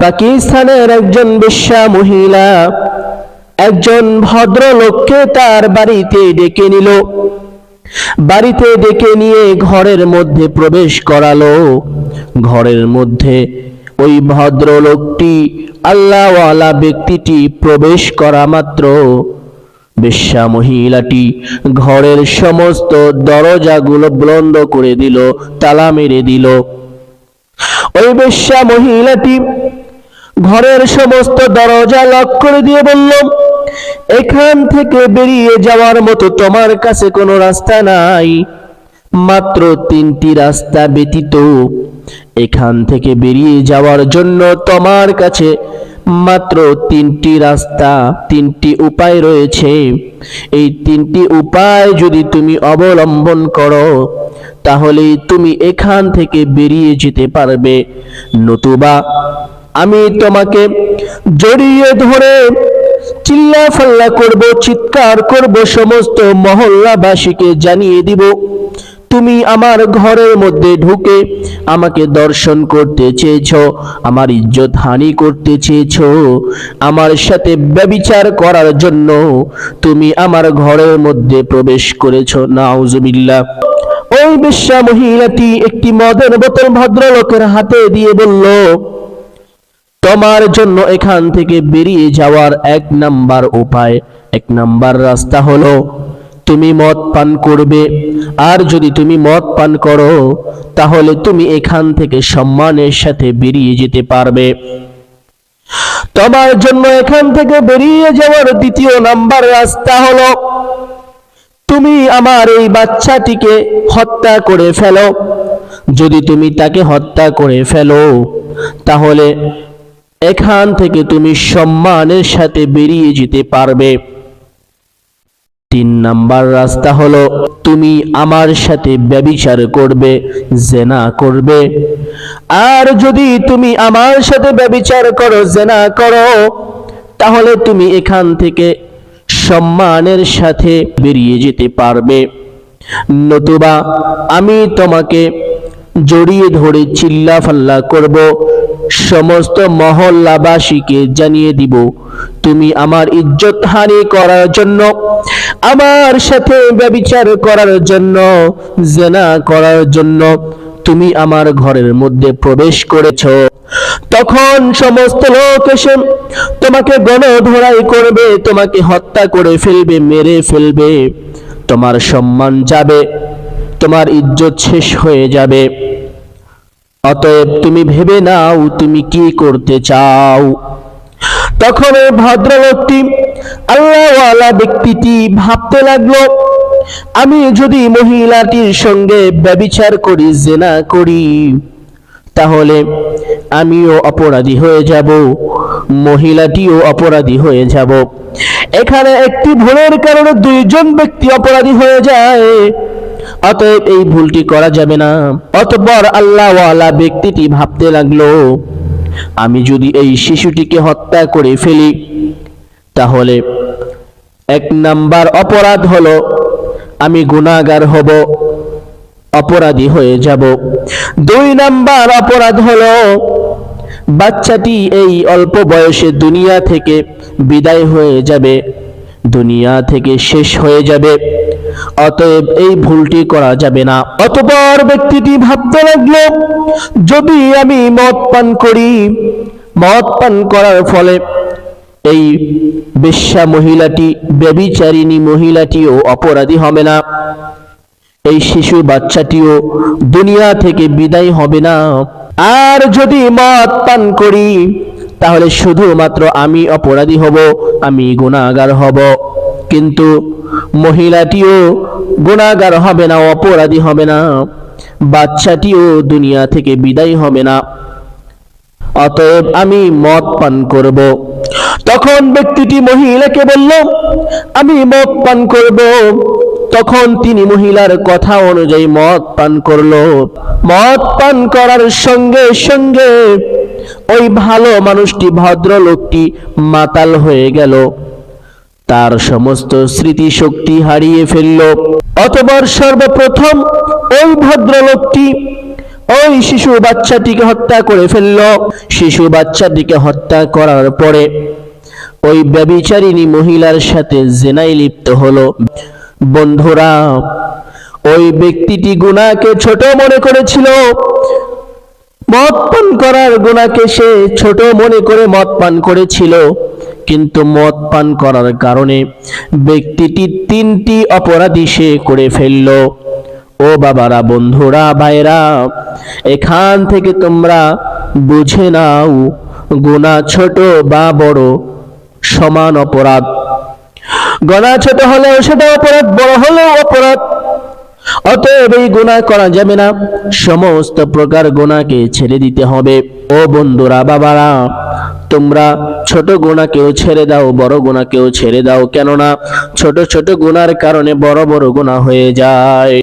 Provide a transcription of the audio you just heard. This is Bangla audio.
পাকিস্তানের একজন বেশ্যা মহিলা একজন ভদ্রলোককে তার বাড়িতে ডেকে নিল। বাড়িতে ডেকে নিয়ে ঘরের মধ্যে প্রবেশ করালো। ঘরের মধ্যে ওই ভদ্রলোকটি আল্লাহওয়ালা ব্যক্তিটি প্রবেশ করা মাত্র। বেশ্যা মহিলাটি ঘরের সমস্ত দরজাগুলো বন্ধ করে দিল, তালা মেরে দিল। ওই বেশ্যা মহিলাটি ঘরের সমস্ত দরজা লক করে দিয়ে বলল এখান থেকে বেরিয়ে যাওয়ার মতো তোমার কাছে কোনো রাস্তা নাই। মাত্র তিনটি রাস্তা ব্যতীত এখান থেকে বেরিয়ে যাওয়ার জন্য তোমার কাছে মাত্র তিনটি রাস্তা, তিনটি উপায় রয়েছে। এই তিনটি উপায় যদি তুমি অবলম্বন করো তাহলে তুমি এখান থেকে বেরিয়ে যেতে পারবে। নতুবা আমি তোমাকে জড়িয়ে ধরে চিল্লা ফাল্লা করব, চিৎকার করব সমস্ত মহল্লাবাসীকে জানিয়ে দিব। তুমি আমার ঘরের মধ্যে ঢুকে আমাকে দর্শন করতে চেয়েছ, আমার ইজ্জত হানি করতে চেয়েছ। আমার সাথে ব্যবিচার করার জন্য তুমি আমার ঘরের মধ্যে প্রবেশ করেছ। নাউজুবিল্লাহ। ওই বেশ্যা মহিলাটি একটি মদের বোতল ভদ্রলোকের হাতে দিয়ে বলল তোমার জন্য এখান থেকে বেরিয়ে যাওয়ার এক নাম্বার উপায়। এক নাম্বার রাস্তা হলো, তুমি মদ পান করবে। আর যদি তুমি মদ পান করো, তাহলে তুমি এখান থেকে সম্মানের সাথে বেরিয়ে যেতে পারবে। তোমার জন্য এখান থেকে বেরিয়ে যাওয়ার দ্বিতীয় নাম্বার রাস্তা হলো, তুমি আমার এই বাচ্চাটিকে হত্যা করে ফেলো। যদি তুমি তাকে হত্যা করে ফেলো, তাহলে এখান থেকে তুমি সম্মানের সাথে বেরিয়ে যেতে পারবে। তিন নাম্বার রাস্তা হলো, তুমি আমার সাথে ব্যবিচার করবে, জেনা করবে। আর যদি তুমি আমার সাথে ব্যবিচার করো, জেনা করো, তাহলে তুমি এখান থেকে সম্মানের সাথে বেরিয়ে যেতে পারবে। নতুবা আমি তোমাকে জড়িয়ে ধরে চিল্লা ফাল্লা করব সমস্ত মহল্লাবাসীকে জানিয়ে দিব, তুমি আমার ইজ্জত হানি করার জন্য, আমার সাথে ব্যবিচার করার জন্য, জেনা করার জন্য তুমি আমার ঘরের মধ্যে প্রবেশ করেছ। তখন সমস্ত লোক এসে তোমাকে গণধরাই করবে, তোমাকে হত্যা করে ফেলবে, মেরে ফেলবে। তোমার সম্মান যাবে, তোমার ইজ্জত শেষ হয়ে যাবে। অতএব তুমি ভেবে নাও তুমি কি করতে চাও। তখন ওই ভদ্রলোকটি আল্লাহওয়ালা ব্যক্তিটি ভাবতে লাগল, আমি যদি মহিলাটির সঙ্গে ব্যবিচার করি, জেনা করি, তাহলে আমিও অপরাধী হয়ে যাব, মহিলাটিও অপরাধী হয়ে যাব। এখানে একটি ভুলের কারণে দুইজন ব্যক্তি অপরাধী হয়ে যায়। অতএব এই ভুলটি করা যাবে না। অতঃপর আল্লাহওয়ালা ব্যক্তিটি ভাবতে লাগল, আমি যদি এই শিশুটিকে হত্যা করে ফেলি, তাহলে এক নাম্বার অপরাধ হলো, আমি গুণাগার হব, অপরাধী হয়ে যাব। দুই নাম্বার অপরাধ হলো, বাচ্চাটি এই অল্প বয়সে দুনিয়া থেকে বিদায় হয়ে যাবে, দুনিয়া থেকে শেষ হয়ে যাবে। অতএব এই ভুলটি করা যাবে না। অতপর ব্যক্তিটি ভাবতে লাগল, যদি আমি মদ পান করি, মদ পান করার ফলে এই বেশ্যা মহিলাটি ব্যবিচারিণী মহিলাটিও অপরাধী হবে না। এই শিশু বাচ্চাটিও দুনিয়া থেকে বিদায় হবে না। আর যদি মদ পান করি, তাহলে শুধুমাত্র আমি অপরাধী হব, আমি গুণাগার হব। কিন্তু মহিলাটিও গুণাগার হবে না, অপরাধী হবে না বাচ্চাটিও দুনিয়া থেকে বিদায় হবে না। অতএব আমি মদ পান করব। তখন ব্যক্তিটি মহিলাকে বলল, আমি মদ পান করব। তখন তিনি মহিলার কথা অনুযায়ী মদ পান করল। মদ পান করার সঙ্গে সঙ্গে ওই ভালো মানুষটি, ভদ্রলোকটি মাতাল হয়ে গেল। তার সমস্ত স্মৃতিশক্তি হারিয়ে ফেলল। অতবার সর্বপ্রথম ওই ভদ্রলোকটি ওই শিশু বাচ্চাটিকে হত্যা করে ফেলল। শিশু বাচ্চাটিকে হত্যা করার পরে ওই ব্যবিচারিণী মহিলার সাথে জেনাই লিপ্ত হলো। বন্ধুরা, ওই ব্যক্তিটি গুনাহকে ছোট মনে করেছিল। মদ পান করার গুণাকে সে ছোট মনে করে মদ পান করেছিল। কিন্তু মদ পান করার কারণে ব্যক্তিটি তিনটি অপরাধী সে করে ফেলল। ও বাবারা, বন্ধুরা ভাইরা এখান থেকে তোমরা বুঝে নাও, গুণা ছোট বা বড় সমান অপরাধ। গণা ছোট হলেও সেটা অপরাধ, বড় হলেও অপরাধ। অতএব এই গুনাহ করা যাবে না। সমস্ত প্রকার গুনাহকে ছেড়ে দিতে হবে। ও বন্ধুরা, বাবারা, তোমরা ছোট গুনাহকেও ছেড়ে দাও, বড় গুনাহকেও ছেড়ে দাও, কেননা ছোট ছোট গুনার কারণে বড় বড় গুনাহ হয়ে যায়।